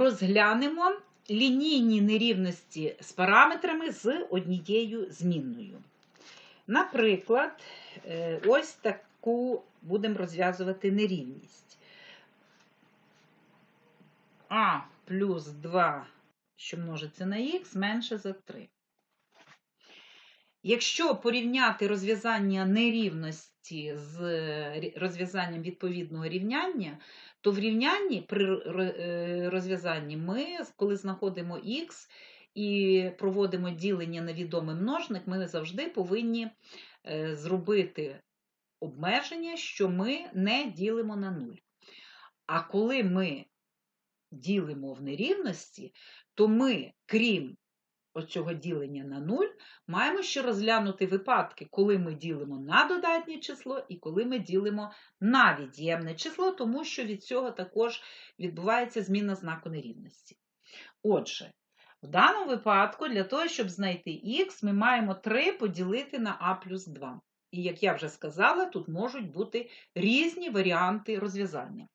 розглянемо лінійні нерівності з параметрами з однією змінною. Наприклад, е, ось таку будемо розв'язувати нерівність. А плюс 2, що множиться на х, менше за 3. Якщо порівняти розв'язання нерівності з розв'язанням відповідного рівняння, то в рівнянні при е, розв'язанні ми, коли знаходимо х і проводимо ділення на відомий множник, ми завжди повинні е, зробити обмеження, що ми не ділимо на нуль. А коли ми ділимо в нерівності, то ми, крім оцього ділення на нуль, маємо ще розглянути випадки, коли ми ділимо на додатнє число і коли ми ділимо на від'ємне число, тому що від цього також відбувається зміна знаку нерівності. Отже, в даному випадку, для того, щоб знайти х, ми маємо 3 поділити на а плюс 2. І, як я вже сказала, тут можуть бути різні варіанти розв'язання.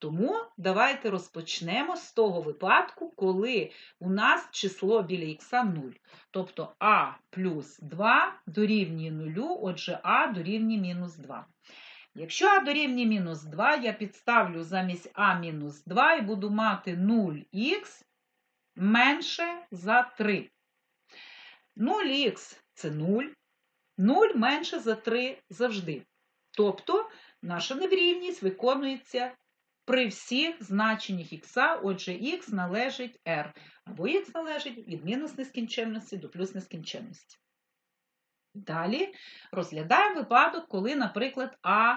Тому давайте розпочнемо з того випадку, коли у нас число біля х 0. Тобто а плюс 2 дорівнює 0, отже а дорівнює мінус 2. Якщо а дорівнює мінус 2, я підставлю замість а мінус 2 і буду мати 0х менше за 3. 0х це 0, 0 менше за 3 завжди. Тобто наша нерівність виконується при всіх значеннях х, отже, х належить r, або х належить від мінус нескінченності до плюс нескінченності. Далі розглядаємо випадок, коли, наприклад, а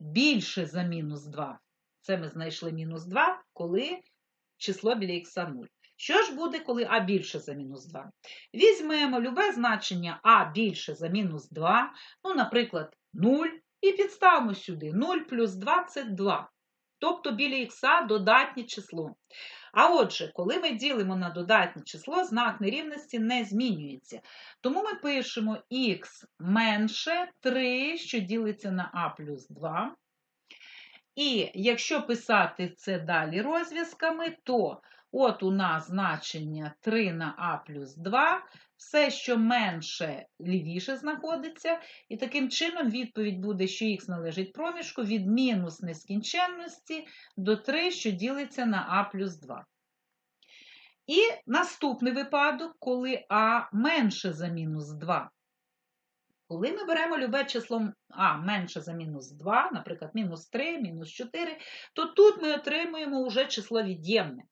більше за мінус 2. Це ми знайшли мінус 2, коли число біля х 0. Що ж буде, коли а більше за мінус 2? Візьмемо любе значення а більше за мінус 2, ну, наприклад, 0, і підставимо сюди 0 плюс 2 це 2. Тобто біля ікса додатнє число. А отже, коли ми ділимо на додатнє число, знак нерівності не змінюється. Тому ми пишемо х менше 3, що ділиться на а плюс 2. І якщо писати це далі розв'язками, то от у нас значення 3 на а плюс 2, все, що менше, лівіше знаходиться, і таким чином відповідь буде, що х належить проміжку від мінус нескінченності до 3, що ділиться на а плюс 2. І наступний випадок, коли а менше за мінус 2. Коли ми беремо любе число а менше за мінус 2, наприклад, мінус 3, мінус 4, то тут ми отримуємо вже число від'ємне.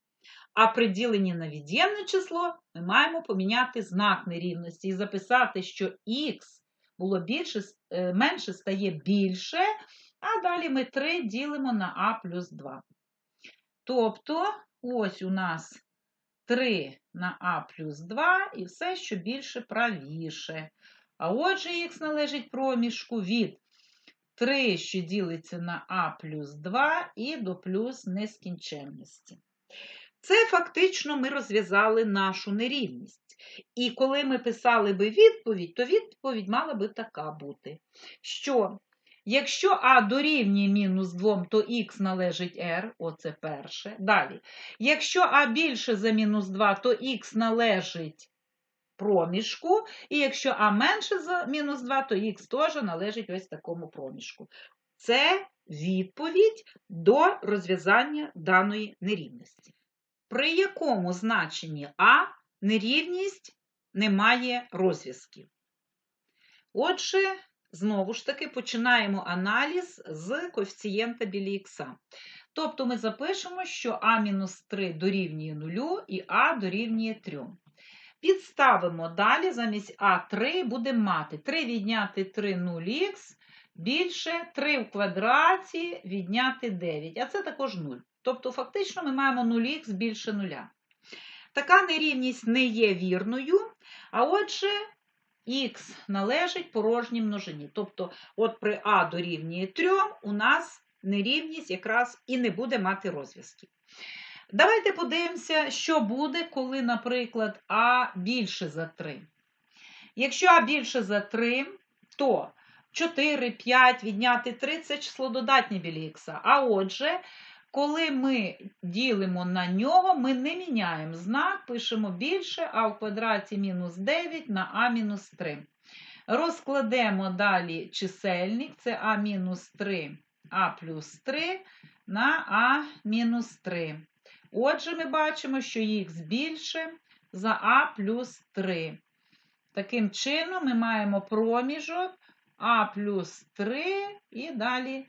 А при діленні на від'ємне число ми маємо поміняти знак нерівності і записати, що х було більше, е, менше стає більше, а далі ми 3 ділимо на а плюс 2. Тобто, ось у нас 3 на а плюс 2 і все, що більше правіше. А отже, х належить проміжку від 3, що ділиться на а плюс 2 і до плюс нескінченності. Це фактично ми розв'язали нашу нерівність. І коли ми писали би відповідь, то відповідь мала би така бути, що якщо а дорівнює мінус 2, то х належить r, оце перше. Далі, якщо а більше за мінус 2, то х належить проміжку, і якщо а менше за мінус 2, то х теж належить ось такому проміжку. Це відповідь до розв'язання даної нерівності при якому значенні А нерівність не має розв'язків. Отже, знову ж таки, починаємо аналіз з коефіцієнта біля х. Тобто ми запишемо, що А-3 дорівнює 0 і А дорівнює 3. Підставимо далі, замість А3 будемо мати 3 відняти 3 0х більше 3 в квадраті відняти 9, а це також 0. Тобто, фактично, ми маємо 0х більше 0. Така нерівність не є вірною, а отже, х належить порожній множині. Тобто, от при а дорівнює 3 у нас нерівність якраз і не буде мати розв'язків. Давайте подивимося, що буде, коли, наприклад, а більше за 3. Якщо а більше за 3, то 4, 5 відняти 3 це число додатнє біля х. А отже, коли ми ділимо на нього, ми не міняємо знак, пишемо більше, а в квадраті мінус 9 на а мінус 3. Розкладемо далі чисельник, це а мінус 3, а плюс 3 на а мінус 3. Отже, ми бачимо, що х більше за а плюс 3. Таким чином, ми маємо проміжок а плюс 3 і далі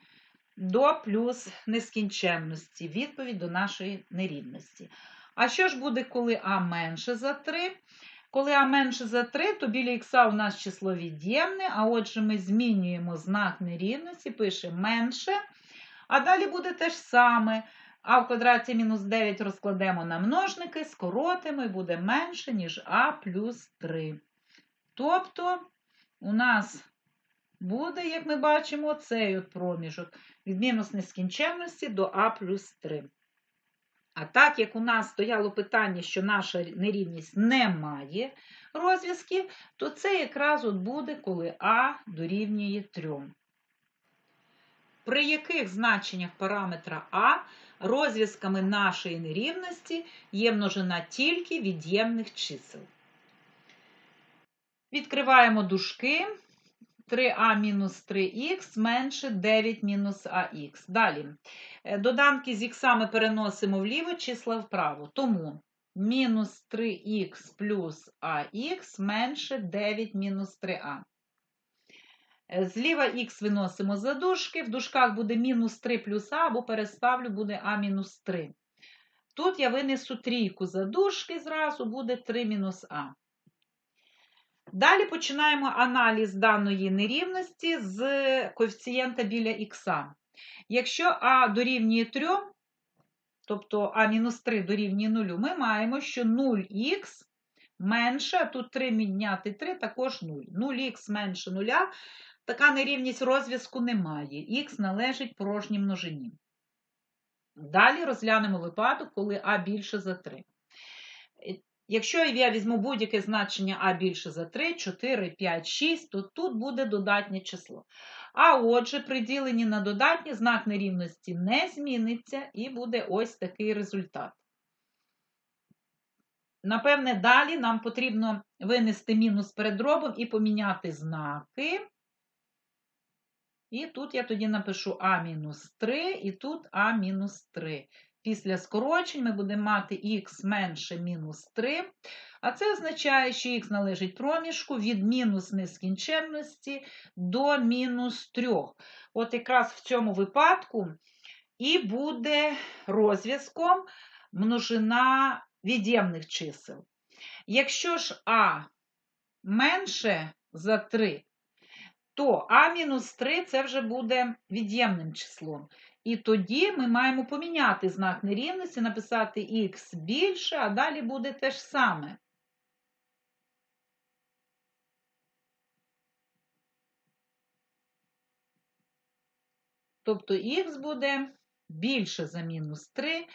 до плюс нескінченності. Відповідь до нашої нерівності. А що ж буде, коли а менше за 3? Коли а менше за 3, то біля х у нас число від'ємне, а отже, ми змінюємо знак нерівності, пишемо менше. А далі буде те ж саме. А в квадраті мінус 9 розкладемо на множники, скоротимо і буде менше, ніж а плюс 3. Тобто, у нас буде, як ми бачимо, цей от проміжок від мінус нескінченності до а плюс 3. А так як у нас стояло питання, що наша нерівність не має розв'язків, то це якраз от буде, коли а дорівнює 3. При яких значеннях параметра А розв'язками нашої нерівності є множина тільки від'ємних чисел. Відкриваємо дужки. 3а мінус 3х менше 9 мінус ах. Далі. Е, доданки з х ми переносимо вліво, числа вправо. Тому мінус 3х плюс ах менше 9 мінус 3а. Е, зліва х виносимо за дужки, в дужках буде мінус 3 плюс а, або переставлю, буде а мінус 3. Тут я винесу трійку за дужки, зразу буде 3 мінус а. Далі починаємо аналіз даної нерівності з коефіцієнта біля х. Якщо а дорівнює 3, тобто а-3 дорівнює 0, ми маємо, що 0х менше, тут 3 міняти 3, також 0. 0х менше 0, така нерівність розв'язку немає. Х належить порожній множині. Далі розглянемо випадок, коли а більше за 3. Якщо я візьму будь-яке значення А більше за 3, 4, 5, 6, то тут буде додатнє число. А отже, при діленні на додатнє знак нерівності не зміниться і буде ось такий результат. Напевне, далі нам потрібно винести мінус перед дробом і поміняти знаки. І тут я тоді напишу А-3, і тут А-3. Після скорочень ми будемо мати х менше мінус 3, а це означає, що х належить проміжку від мінус нескінченності до мінус 3. От якраз в цьому випадку і буде розв'язком множина від'ємних чисел. Якщо ж А менше за 3, то А-3 це вже буде від'ємним числом. І тоді ми маємо поміняти знак нерівності, написати х більше, а далі буде те ж саме. Тобто х буде більше за мінус 3.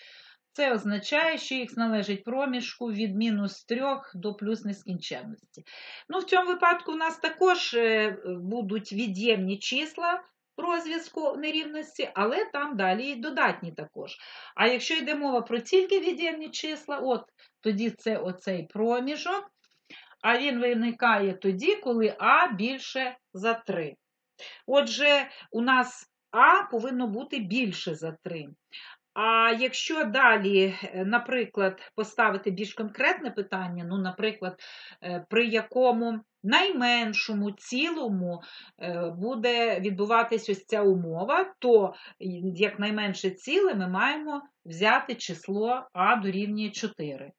Це означає, що х належить проміжку від мінус 3 до плюс нескінченності. Ну, В цьому випадку у нас також е, будуть від'ємні числа розв'язку нерівності, але там далі і додатні також. А якщо йде мова про тільки від'ємні числа, от тоді це оцей проміжок, а він виникає тоді, коли А більше за 3. Отже, у нас А повинно бути більше за 3. А якщо далі, е, наприклад, поставити більш конкретне питання, ну, наприклад, е, при якому найменшому цілому е, буде відбуватись ось ця умова, то як найменше ціле ми маємо взяти число А дорівнює 4.